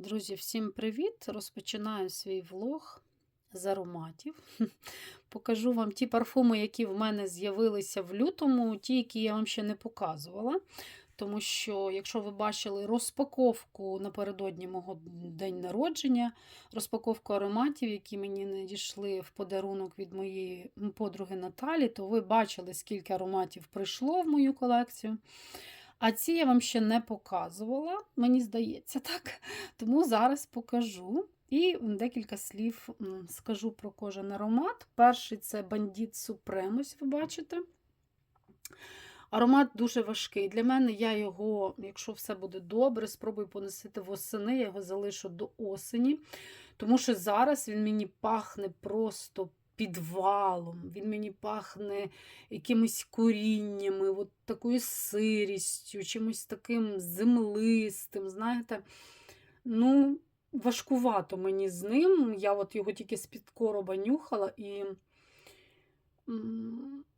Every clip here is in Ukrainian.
Друзі, всім привіт! Розпочинаю свій влог з ароматів. Покажу вам ті парфуми, які в мене з'явилися в лютому, ті, які я вам ще не показувала. Тому що, якщо ви бачили розпаковку напередодні мого день народження, розпаковку ароматів, які мені надійшли в подарунок від моєї подруги Наталі, то ви бачили, скільки ароматів прийшло в мою колекцію. А ці я вам ще не показувала, мені здається, так. Тому зараз покажу. І декілька слів скажу про кожен аромат. Перший це бандіт ось ви бачите. Аромат дуже важкий. Для мене я його, якщо все буде добре, спробую поносити восени, я його залишу до осені. Тому що зараз він мені пахне просто підвалом, він мені пахне якимись коріннями, от такою сирістю, чимось таким землистим. Знаєте, ну, важкувато мені з ним. Я от його тільки з-під короба нюхала і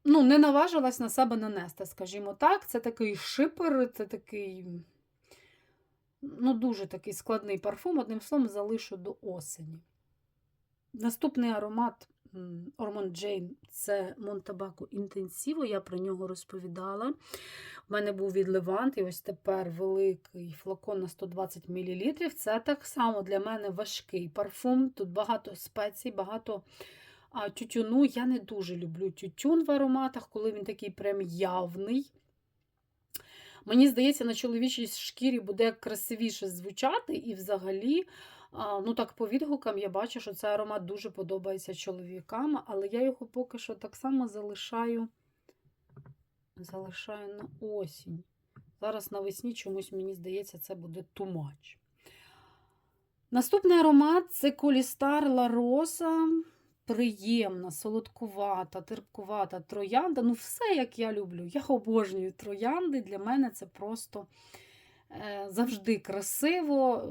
ну, не наважилась на себе нанести, скажімо так. Це такий шипер, це такий. Ну, дуже такий складний парфум, одним словом, залишу до осені. Наступний аромат Ормон Джейн це Монтабако Інтенсіво, я про нього розповідала. У мене був від Левант, і ось тепер великий флакон на 120 мл. Це так само для мене важкий парфум. Тут багато спецій, багато тютюну. Я не дуже люблю тютюн в ароматах, коли він такий прям явний. Мені здається, на чоловічій шкірі буде красивіше звучати, і взагалі. Ну, так, по відгукам я бачу, що цей аромат дуже подобається чоловікам, але я його поки що так само залишаю залишаю на осінь. Зараз навесні чомусь, мені здається, це буде much. Наступний аромат це Колістар Ла Роса. Приємна, солодкувата, терпкувата троянда. Ну, все, як я люблю. Я обожнюю троянди. Для мене це просто е, завжди красиво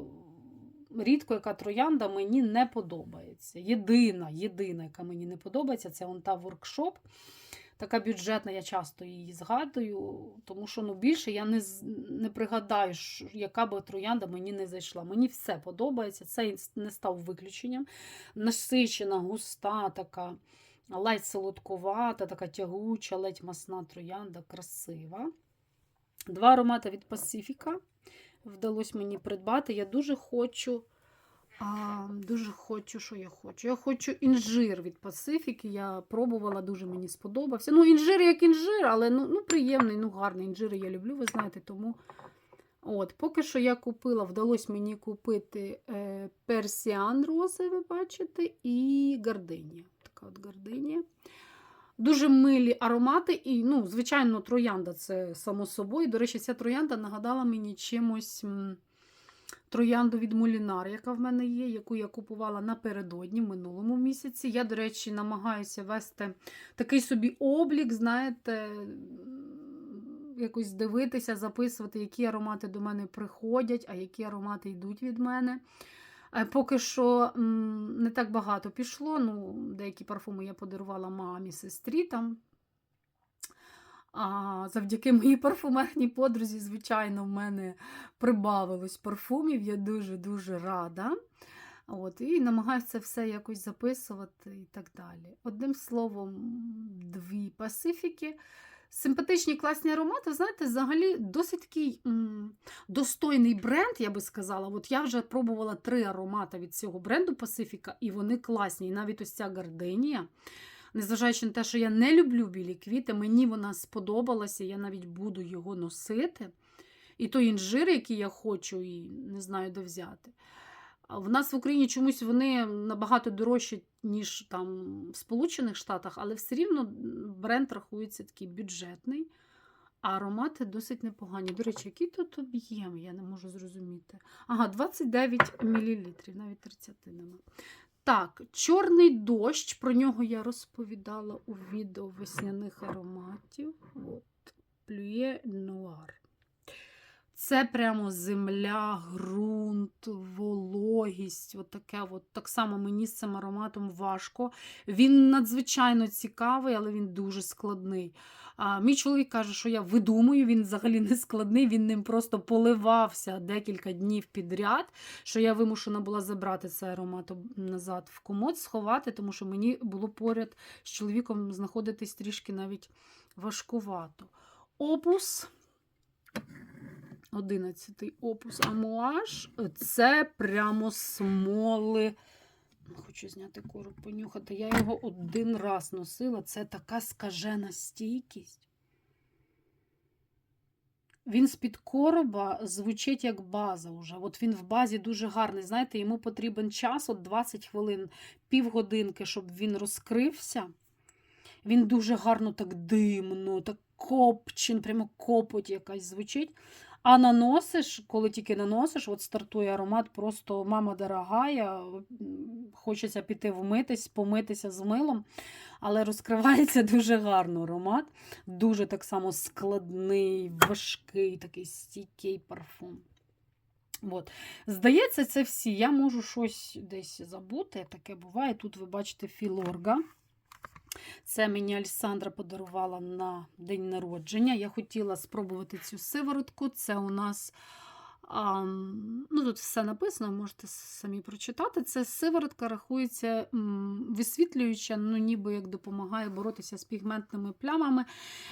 рідко яка троянда мені не подобається. Єдина, єдина, яка мені не подобається, це он та воркшоп. Така бюджетна, я часто її згадую, тому що ну, більше я не не пригадаю, яка би троянда мені не зайшла. Мені все подобається, це не став виключенням. Насичена, густа, така, ледь солодкувата, така тягуча, ледь масна троянда, красива. Два аромати від Пасифіка вдалося мені придбати. Я дуже хочу. А, Дуже хочу, що я хочу. Я хочу інжир від Пасифіки. Я пробувала, дуже мені сподобався. Ну, інжир як інжир, але ну, ну приємний, ну гарний інжир я люблю, ви знаєте, тому. От, Поки що я купила, вдалося мені купити е, персіан рози, ви бачите, і гардинія. Така от гардинія. Дуже милі аромати, і, ну, звичайно, троянда це само собою. До речі, ця троянда нагадала мені чимось троянду від Мулінар, яка в мене є, яку я купувала напередодні, в минулому місяці. Я, до речі, намагаюся вести такий собі облік, знаєте, якось дивитися, записувати, які аромати до мене приходять, а які аромати йдуть від мене. Е, поки що не так багато пішло. ну, Деякі парфуми я подарувала мамі, сестрі там. А Завдяки моїй парфумерній подрузі, звичайно, в мене прибавилось парфумів. Я дуже-дуже рада. От, І намагаюся все якось записувати і так далі. Одним словом, дві пасифіки. Симпатичні класні аромати, знаєте, взагалі досить такий м, достойний бренд, я би сказала. От я вже пробувала три аромати від цього бренду Пасифіка, і вони класні. І навіть ось ця гарденія. Незважаючи на те, що я не люблю білі квіти, мені вона сподобалася, я навіть буду його носити. І той інжир, який я хочу, і не знаю, де взяти. В нас в Україні чомусь вони набагато дорожчі, ніж там в Сполучених Штатах, але все рівно бренд рахується такий бюджетний, а аромати досить непогані. До речі, який тут об'єм, я не можу зрозуміти. Ага, 29 мл, навіть 30 нема. Так, чорний дощ, про нього я розповідала у відео весняних ароматів. От, Плює нуар. Це прямо земля, ґрунт, вологість. От таке от. Так само мені з цим ароматом важко. Він надзвичайно цікавий, але він дуже складний. А, мій чоловік каже, що я видумую, він взагалі не складний, він ним просто поливався декілька днів підряд, що я вимушена була забрати цей аромат назад в комод, сховати, тому що мені було поряд з чоловіком знаходитись трішки навіть важкувато. Опус. 11 опус Амуаж. Це прямо смоли. Хочу зняти короб, понюхати. Я його один раз носила. Це така скажена стійкість. Він з-під короба звучить як база вже. От він в базі дуже гарний. Знаєте, йому потрібен час, от 20 хвилин, півгодинки, щоб він розкрився. Він дуже гарно так димно, так копчин, прямо копоть якась звучить. А наносиш, коли тільки наносиш, от стартує аромат, просто мама дорогая, хочеться піти вмитись, помитися з милом, але розкривається дуже гарно аромат. Дуже так само складний, важкий, такий стійкий парфум. От. Здається, це всі. Я можу щось десь забути. Таке буває. Тут ви бачите філорга. Це мені Александра подарувала на день народження. Я хотіла спробувати цю сиворотку. Це у нас. А, ну, тут все написано, можете самі прочитати. Це сиворотка рахується висвітлююча, ну, ніби як допомагає боротися з пігментними плямами.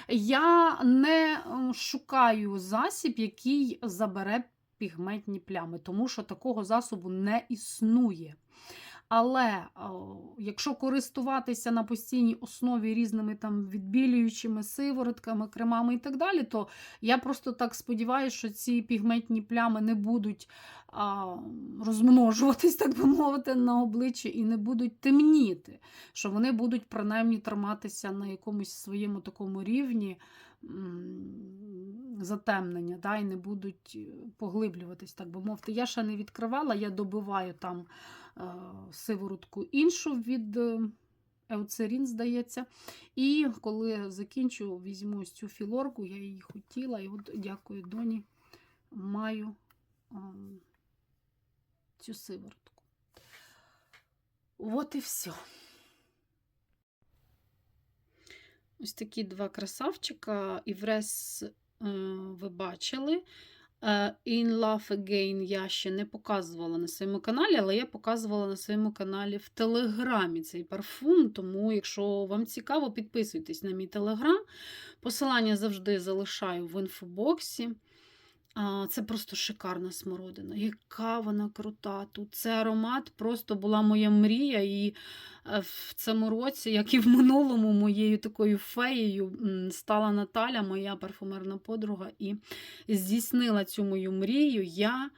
Я не шукаю засіб, який забере пігментні плями, тому що такого засобу не існує. Але якщо користуватися на постійній основі різними там відбілюючими сиворотками, кремами і так далі, то я просто так сподіваюся, що ці пігментні плями не будуть а, розмножуватись, так би мовити, на обличчі і не будуть темніти, що вони будуть принаймні триматися на якомусь своєму такому рівні затемнення, да, і не будуть е, поглиблюватись, так би мовити. Я ще не відкривала, я добиваю там е, сиворотку іншу від е, Еуцерін, здається. І коли закінчу, візьму ось цю філорку, я її хотіла, і от дякую доні, маю ем, цю сиворотку. От і все. Ось такі два красавчика. Іврес е, ви бачили. Е, In Love Again я ще не показувала на своєму каналі, але я показувала на своєму каналі в Телеграмі цей парфум. Тому, якщо вам цікаво, підписуйтесь на мій телеграм. Посилання завжди залишаю в інфобоксі. Це просто шикарна смородина. Яка вона крута. Тут це аромат просто була моя мрія. І е, в цьому році, як і в минулому, моєю такою феєю стала Наталя, моя парфумерна подруга, і здійснила цю мою мрію. Я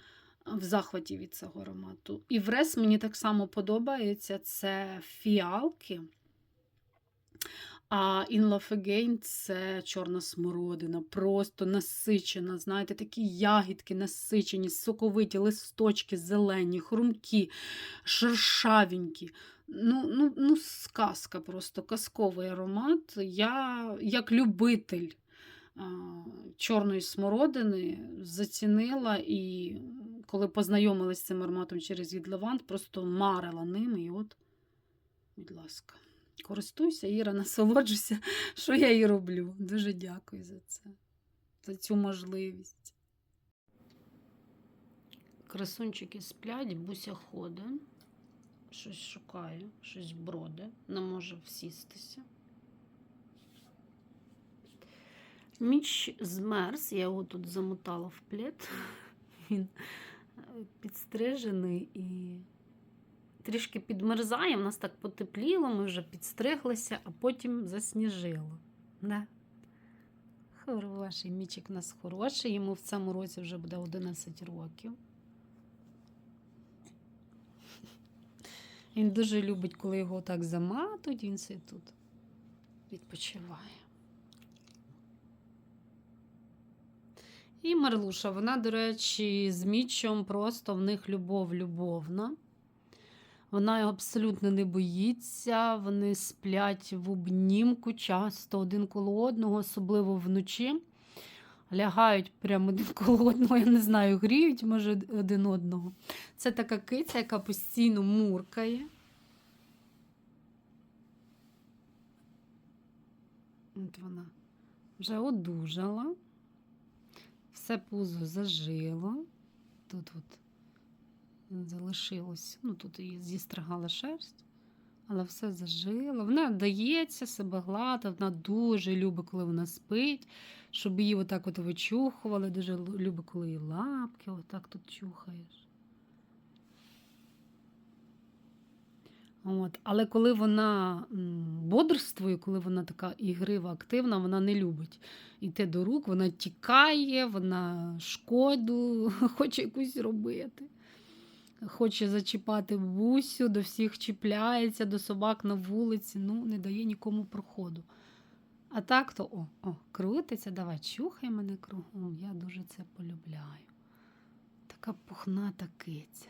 в захваті від цього аромату. І врес мені так само подобається це фіалки. А In Love Again це чорна смородина, просто насичена. Знаєте, такі ягідки насичені, соковиті, листочки зелені, хрумкі, шершавенькі. Ну, ну, ну, сказка просто, казковий аромат. Я, як любитель а, чорної смородини, зацінила і коли познайомилася з цим ароматом через Відлевант, просто марила ним. І от, будь ласка. Користуйся, Іра, насолоджуйся, що я і роблю. Дуже дякую за це, за цю можливість. Красунчики сплять, буся ходить, щось шукає, щось броде, не може всістися. Міч змерз, я його тут замотала в плед. Він підстрижений і трішки підмерзає, в нас так потепліло, ми вже підстриглися, а потім засніжило. Не? Хороший мічик у нас хороший, йому в цьому році вже буде 11 років. Він дуже любить, коли його так заматують, він все тут відпочиває. І Марлуша, вона, до речі, з мічом просто в них любов любовна. Вона його абсолютно не боїться, вони сплять в обнімку часто один коло одного, особливо вночі. Лягають прямо один коло одного, я не знаю, гріють, може, один одного. Це така киця, яка постійно муркає. От вона вже одужала. Все пузо зажило. Тут от залишилось, ну тут її зістригала шерсть, але все зажило. Вона дається себе гладити, вона дуже любить, коли вона спить, щоб її отак от вичухували, дуже любить, коли її лапки отак тут чухаєш. От. Але коли вона бодрствує, коли вона така ігрива, активна, вона не любить йти до рук, вона тікає, вона шкоду хоче якусь робити. Хоче зачіпати бусю, до всіх чіпляється, до собак на вулиці, ну, не дає нікому проходу. А так то о, о, крутиться, давай, чухай мене кругом. Я дуже це полюбляю. Така пухната киця.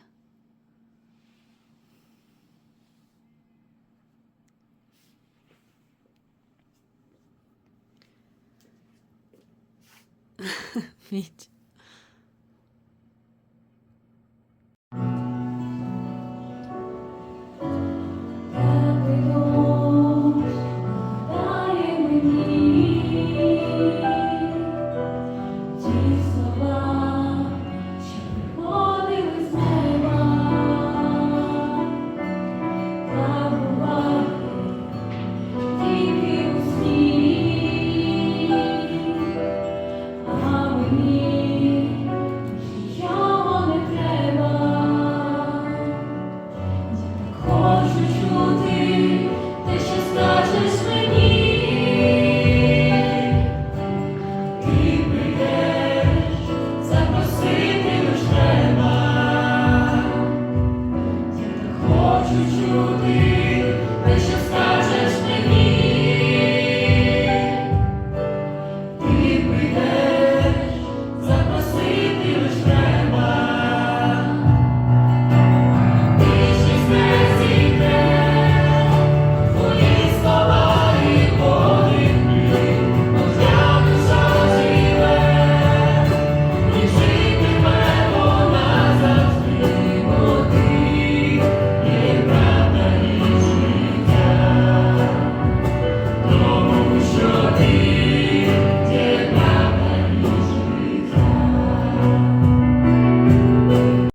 Міть.